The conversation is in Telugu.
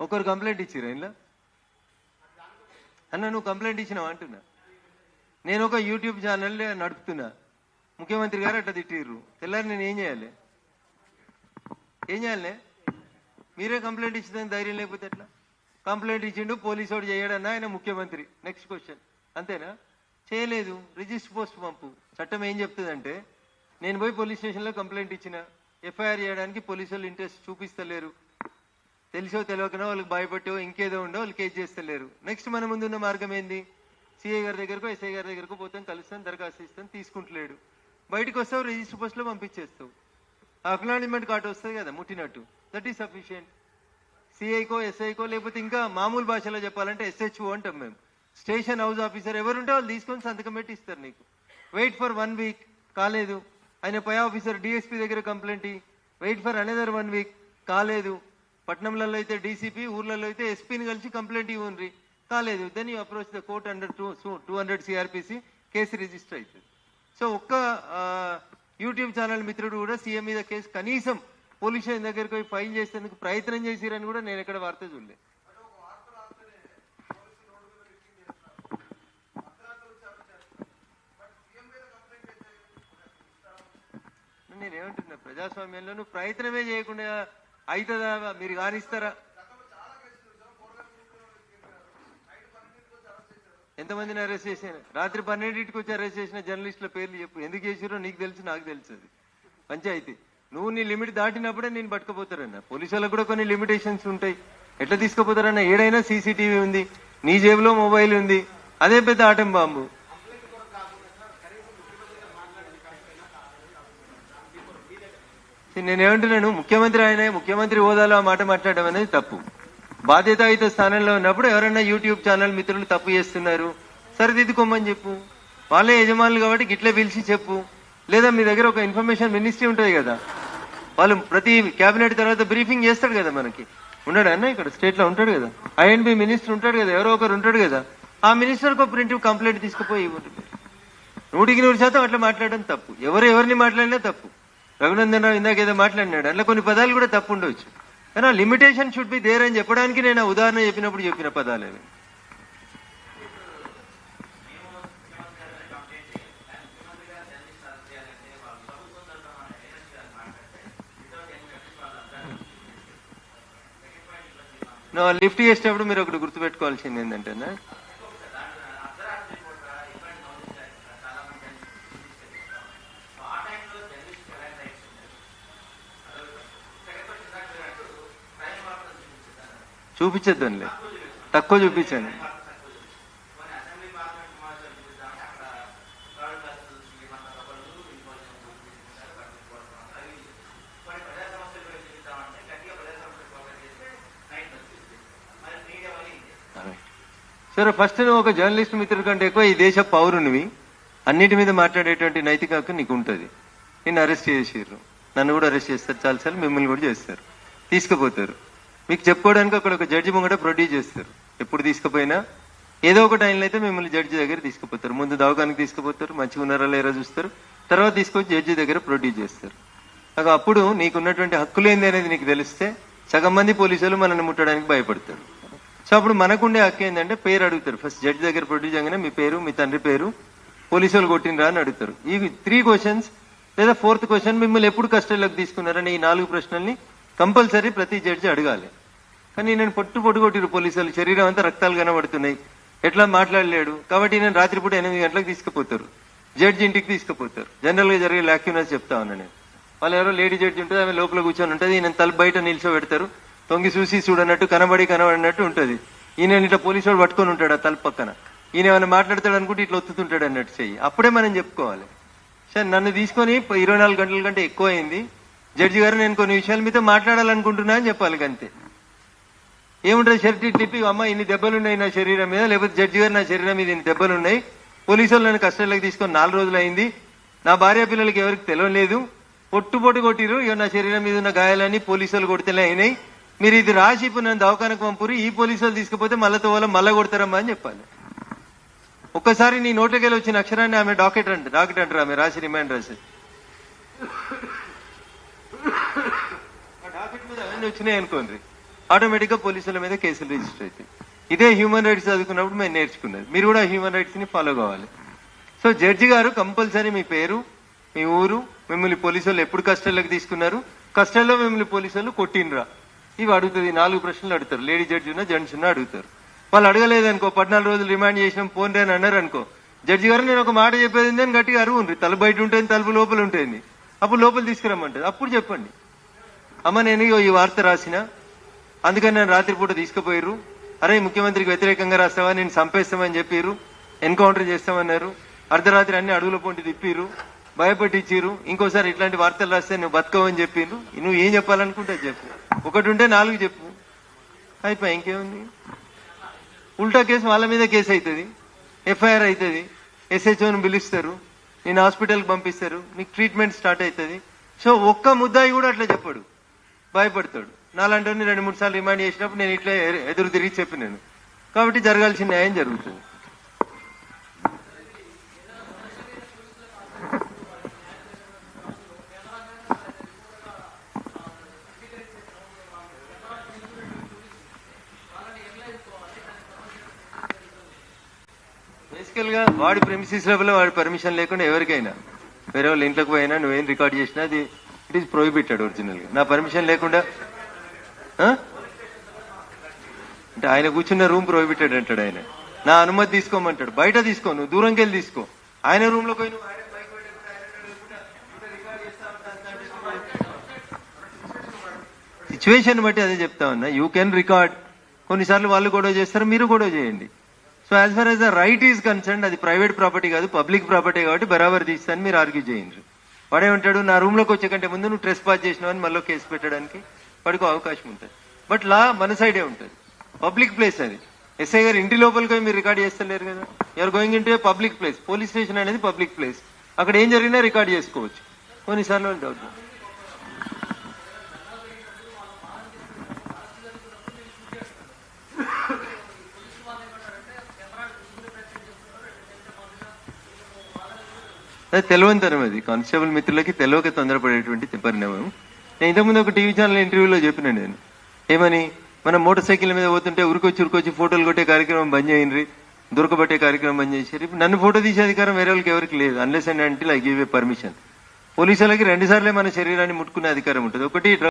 ఒకరు కంప్లైంట్ ఇచ్చిరా ఇంట్లో అన్న నువ్వు కంప్లైంట్ ఇచ్చినావు అంటున్నా. నేను ఒక యూట్యూబ్ ఛానల్ నడుపుతున్నా. ముఖ్యమంత్రి గారు అట్లా తిట్టిర్రు. తెల్లారి నేను ఏం చేయాలి? ఏం చేయాలి? మీరే కంప్లైంట్ ఇచ్చిందని ధైర్యం లేకపోతే ఎట్లా? కంప్లైంట్ ఇచ్చిండు పోలీసు వాడు చేయడన్నా ఆయన ముఖ్యమంత్రి. నెక్స్ట్ క్వశ్చన్ అంతేనా? చేయలేదు. రిజిస్టర్ పోస్ట్ పంపు. చట్టం ఏం చెప్తుందంటే నేను పోయి పోలీస్ స్టేషన్లో కంప్లైంట్ ఇచ్చిన. ఎఫ్ఐఆర్ చేయడానికి పోలీసు వాళ్ళు ఇంట్రెస్ట్ చూపిస్తలేరు. తెలిసో తెలియకనో వాళ్ళకి భయపెట్టో ఇంకేదో ఉండో వాళ్ళు కేసు చేస్తలేరు. నెక్స్ట్ మన ముందున్న మార్గం ఏంది? సిఐ గారి దగ్గరకు ఎస్ఐ గారి దగ్గరకు పోతాం కలుస్తాం దరఖాస్తు ఇస్తాం తీసుకుంటలేడు. బయటకు వస్తావు రిజిస్టర్ పోస్ట్లో పంపించేస్తావు. అక్నాలజ్మెంట్ కార్డు వస్తుంది కదా ముట్టినట్టు. దట్ ఈస్ సఫిషియంట్ సిఐకో ఎస్ఐకో లేకపోతే ఇంకా మామూలు భాషలో చెప్పాలంటే ఎస్హెచ్ఓ అంటాం మేము. స్టేషన్ హౌస్ ఆఫీసర్ ఎవరుంటే వాళ్ళు తీసుకొని సంతకం పెట్టి ఇస్తారు నీకు. వెయిట్ ఫర్ వన్ వీక్ కాలేదు. ఆయన పై ఆఫీసర్ డిఎస్పీ దగ్గర complaint wait for another one week కాలేదు. పట్నంలలో అయితే డీసీపీ ఊర్లలో అయితే ఎస్పీని కలిసి కంప్లైంట్ ఇవ్వండి. కాలేదు. Then you approach the court under two two hundred CrPC case register అవుతుంది. సో ఒక్క యూట్యూబ్ ఛానల్ మిత్రుడు కూడా సీఎం మీద కేసు కనీసం పోలీస్ స్టేషన్ దగ్గరికి పోయి ఫైల్ చేసేందుకు ప్రయత్నం చేసిరని కూడా నేను ఎక్కడ వార్త చూడలే. నేను ఏమంటున్నా ప్రజాస్వామ్యంలో నువ్వు ప్రయత్నమే చేయకుండా అవుతుందా మీరు కానిస్తారా ఎంతమందిని అరెస్ట్ చేశారు? రాత్రి పన్నెండింటికి వచ్చి అరెస్ట్ చేసిన జర్నలిస్టుల పేర్లు చెప్పు. ఎందుకు చేసిరో నీకు తెలుసు నాకు తెలుసు అది పంచాయతీ. నువ్వు నీ లిమిట్ దాటినప్పుడే నేను పట్టుకుపోతారన్న. పోలీసు వాళ్ళకు కూడా కొన్ని లిమిటేషన్స్ ఉంటాయి. ఎట్లా తీసుకుపోతారన్న? ఏడైనా సీసీటీవీ ఉంది. నీ జేబులో మొబైల్ ఉంది. అదే పెద్ద ఆటం బాంబు నేనేమంటున్నాను? ముఖ్యమంత్రి ఆయన ముఖ్యమంత్రి హోదాలో ఆ మాట మాట్లాడడం అనేది తప్పు. బాధ్యతాయుత స్థానంలో ఉన్నప్పుడు ఎవరైనా యూట్యూబ్ ఛానల్ మిత్రులు తప్పు చేస్తున్నారు. సరిదిద్దుకోమని చెప్పు. వాళ్ళే యజమానులు కాబట్టి గిట్లే పిలిచి చెప్పు. లేదా మీ దగ్గర ఒక ఇన్ఫర్మేషన్ మినిస్ట్రీ ఉంటుంది కదా. వాళ్ళు ప్రతి కేబినెట్ తర్వాత బ్రీఫింగ్ చేస్తాడు కదా మనకి. ఉన్నాడు అన్న ఇక్కడ? స్టేట్లో ఉంటాడు కదా. ఐఎన్బి మినిస్టర్ ఉంటాడు కదా. ఎవరో ఒకరు ఉంటాడు కదా. ఆ మినిస్టర్ ఒక ప్రింట్ కంప్లైంట్ తీసుకుపోయి ఇవ్వండి. నూటికి నూరు శాతం అట్లా మాట్లాడడం తప్పు. ఎవరు ఎవరిని మాట్లాడినా తప్పు. రఘునందన్ రావు ఇందాక ఏదో మాట్లాడినాడు. అట్లా కొన్ని పదాలు కూడా తప్పు ఉండవచ్చు కానీ లిమిటేషన్ షుడ్ బి దేర్ అని చెప్పడానికి నేను ఆ ఉదాహరణ చెప్పినప్పుడు చెప్పిన పదాలు అవి. లిఫ్ట్ చేసేటప్పుడు మీరు ఒకటి గుర్తుపెట్టుకోవాల్సింది ఏంటంటే చూపించద్దండి. తక్కువ చూపించండి. సరే ఫస్ట్ నువ్వు ఒక జర్నలిస్ట్ మిత్రుడి కంటే ఎక్కువ ఈ దేశ పౌరునివి. అన్నిటి మీద మాట్లాడేటువంటి నైతిక హక్కు నీకు ఉంటుంది. నిన్ను అరెస్ట్ చేసిర్రు నన్ను కూడా అరెస్ట్ చేస్తారు. చాలాసార్లు మిమ్మల్ని కూడా చేస్తారు. తీసుకుపోతారు. మీకు చెప్పుకోవడానికి అక్కడ ఒక జడ్జి ముంగట ప్రొడ్యూస్ చేస్తారు. ఎప్పుడు తీసుకుపోయినా? ఏదో ఒక టైంలో అయితే మిమ్మల్ని జడ్జి దగ్గర తీసుకుపోతారు. ముందు దవాఖానికి తీసుకుపోతారు. మంచిగా ఉన్నారా లేరా చూస్తారు. తర్వాత తీసుకొచ్చి జడ్జి దగ్గర ప్రొడ్యూస్ చేస్తారు. నాకు అప్పుడు నీకున్నటువంటి హక్కులు ఏంది అనేది నీకు తెలిస్తే సగం మంది పోలీసులు మనల్ని ముట్టడానికి భయపడతారు. సో అప్పుడు మనకుండే హక్కు ఏంటంటే పేరు అడుగుతారు. ఫస్ట్ జడ్జి దగ్గర ప్రొడ్యూస్ చేయగానే మీ పేరు మీ తండ్రి పేరు పోలీసు వాళ్ళు కొట్టినరా అని అడుగుతారు. ఈ త్రీ క్వశ్చన్స్ లేదా ఫోర్త్ క్వశ్చన్ మిమ్మల్ని ఎప్పుడు కస్టడీలోకి తీసుకున్నారని ఈ నాలుగు ప్రశ్నల్ని కంపల్సరీ ప్రతి జడ్జి అడగాలి. కానీ నేను పొట్టు పొట్టుకొట్టిరు పోలీసులు. శరీరం అంతా రక్తాలు కనబడుతున్నాయి. ఎట్లా మాట్లాడలేడు? కాబట్టి నేను రాత్రిపూట ఎనిమిది గంటలకు తీసుకుపోతారు. జడ్జి ఇంటికి తీసుకుపోతారు. జనరల్గా జరిగే లాక్యునెస్ చెప్తా ఉన్నా నేను. వాళ్ళు ఎవరో లేడీ జడ్జి ఉంటుంది ఆమె లోపల కూర్చొని ఉంటుంది ఈయన తలుపు బయట నిల్చోబెడతారు. తొంగి చూసి చూడనట్టు కనబడి కనబడినట్టు ఉంటుంది. ఈయన ఇట్లా పోలీసు వాడు పట్టుకొని ఉంటాడు ఆ తలుపు పక్కన. ఈయన ఏమైనా మాట్లాడతాడు అనుకుంటే ఇట్లా ఒత్తుతుంటాడు అన్నట్టు చెయ్యి. అప్పుడే మనం చెప్పుకోవాలి. సరే నన్ను తీసుకొని ఇరవై నాలుగు గంటల కంటే ఎక్కువ అయింది జడ్జి గారు నేను కొన్ని విషయాల మీద మాట్లాడాలనుకుంటున్నా అని చెప్పాలి అంతే ఏముంటుంది షర్ట్ తిప్పి అమ్మ ఇన్ని దెబ్బలు ఉన్నాయి నా శరీరం మీద లేకపోతే జడ్జి గారు నా శరీరం మీద ఇన్ని దెబ్బలు ఉన్నాయి పోలీసులు నన్ను కస్టడీలోకి తీసుకొని నాలుగు రోజులు అయింది. నా భార్య పిల్లలకి ఎవరికి తెలియలేదు. పొట్టు పొట్టు కొట్టిరు ఇక నా శరీరం మీద ఉన్న గాయాలని పోలీసులు కొడితేనే అయినాయి. మీరు ఇది రాసి ఇప్పుడు నన్ను దవాఖానకు పంపురు ఈ పోలీసులు తీసుకుపోతే మళ్ళీ తోవాల మళ్ళా కొడతారమ్మా అని చెప్పాలి. ఒక్కసారి నీ నోటకెళ్ళి వచ్చిన అక్షరాన్ని ఆమె డాకెట్ అంటారు డాకెట్ అంటారు ఆమె రాసి రిమైండ్ రాసి. ఆ వచ్చినాయి అనుకోండి. ఆటోమేటిక్గా పోలీసుల మీద కేసులు రిజిస్టర్ అవుతాయి. ఇదే హ్యూమన్ రైట్స్ చదువుకున్నప్పుడు మేము నేర్చుకున్నది. మీరు కూడా హ్యూమన్ రైట్స్ని ఫాలో కావాలి. సో జడ్జి గారు కంపల్సరీ మీ పేరు మీ ఊరు మిమ్మల్ని పోలీసు వాళ్ళు ఎప్పుడు కస్టడీలోకి తీసుకున్నారు? కష్టంలో మిమ్మల్ని పోలీసులు కొట్టినరా ఇవి అడుగుతుంది నాలుగు ప్రశ్నలు అడుగుతారు. లేడీ జడ్జి ఉన్నా జెంట్స్ ఉన్నా అడుగుతారు. వాళ్ళు అడగలేదు అనుకో పద్నాలుగు రోజులు రిమాండ్ చేసినాం ఫోన్ అని అన్నారు అనుకో జడ్జి గారు నేను ఒక మాట చెప్పేది అని గట్టిగా అరువు ఉంది తల బయట ఉంటుంది తలుపు లోపల ఉంటుంది. అప్పుడు లోపల తీసుకురమ్మంటారు. అప్పుడు చెప్పండి. అమ్మ నేను ఇగో ఈ వార్త రాసిన? అందుకని నేను రాత్రిపూట తీసుకుపోయారు అరే ముఖ్యమంత్రికి వ్యతిరేకంగా రాస్తావా? నేను చంపేస్తామని చెప్పారు ఎన్కౌంటర్ చేస్తామన్నారు. అర్ధరాత్రి అన్ని అడుగుల పొంటి తిప్పిరు భయపెట్టించిరు ఇంకోసారి ఇట్లాంటి వార్తలు రాస్తే నువ్వు బతకవని చెప్పిండ్రు నువ్వు ఏం చెప్పాలనుకుంటే చెప్పు. ఒకటి ఉంటే నాలుగు చెప్పు. అయిపోయి ఇంకేముంది? ఉల్టా కేసు వాళ్ళ మీద కేసు అవుతుంది ఎఫ్ఐఆర్ అవుతుంది ఎస్హెచ్ఓని పిలుస్తారు. నేను హాస్పిటల్కి పంపిస్తారు. నీకు ట్రీట్మెంట్ స్టార్ట్ అవుతుంది సో ఒక్క ముద్దాయి కూడా అట్లా చెప్పాడు. భయపడతాడు. నాలాంటి రెండు మూడు సార్లు రిమైండ్ చేసినప్పుడు నేను ఇట్లా ఎదురు తిరిగి చెప్పినాను కాబట్టి జరగాల్సిన న్యాయం జరుగుతుంది. బేసికల్గా వాడి ప్రెమిసిస్ లోపల వాడి పర్మిషన్ లేకుండా ఎవరికైనా వేరే వాళ్ళ ఇంట్లోకి పోయినా నువ్వేం రికార్డ్ చేసినా అది ఇట్ ఈస్ ప్రొహిబిటెడ్ ఒరిజినల్గా నా పర్మిషన్ లేకుండా అంటే ఆయన కూర్చున్న రూమ్ ప్రొహిబిటెడ్ అంటాడు ఆయన. నా అనుమతి తీసుకోమంటాడు. బయట తీసుకో నువ్వు దూరంకి వెళ్ళి తీసుకో. ఆయన రూమ్లో పోయి నువ్వు సిచ్యువేషన్ బట్టి అదే చెప్తా ఉన్నా. యూ కెన్ రికార్డ్ కొన్నిసార్లు వాళ్ళు గొడవ చేస్తారు మీరు గొడవ చేయండి. So as far as the right is concern అది ప్రైవేట్ ప్రాపర్టీ కాదు పబ్లిక్ ప్రాపర్టీ కాబట్టి బరాబర్ తీస్తాను మీరు ఆర్గ్యూ చేయండి. వాడేమంటాడు నా రూమ్లోకి వచ్చే కంటే ముందు నువ్వు ట్రెస్ పాస్ చేసినావు అని మళ్ళీ కేసు పెట్టడానికి వాడికి అవకాశం ఉంటుంది. బట్ లా మన సైడే ఉంటుంది. పబ్లిక్ ప్లేస్ అది. ఎస్ఐ గారు ఇంటి లోపలికి మీరు రికార్డ్ చేస్తలేరు కదా. You're going into public place police station అనేది పబ్లిక్ ప్లేస్ అక్కడ ఏం జరిగినా రికార్డ్ చేసుకోవచ్చు. కొన్నిసార్లు డౌట్ అది తెలివంతనం అది. కానిస్టేబుల్ మిత్రులకి తెలియక తొందరపడేటువంటి పరిణామం నేను. ఇంతకుముందు ఒక టీవీ ఛానల్ ఇంటర్వ్యూలో చెప్పిన నేను. ఏమని? మనం మోటార్ సైకిల్ మీద పోతుంటే ఉరికొచ్చి ఉరికొచ్చి ఫోటోలు కొట్టే కార్యక్రమం బంద్ చేయండి. దొరకబట్టే కార్యక్రమం బంద్ చేశారు ఇప్పుడు నన్ను ఫోటో తీసే అధికారం వేరే వాళ్ళకి ఎవరికి లేదు. అన్లెస్ అండ్ అంటే ఐ గివ్ ఏ పర్మిషన్ పోలీసులకి రెండు సార్లే మన శరీరాన్ని ముట్టుకునే అధికారం ఉంటుంది. ఒకటి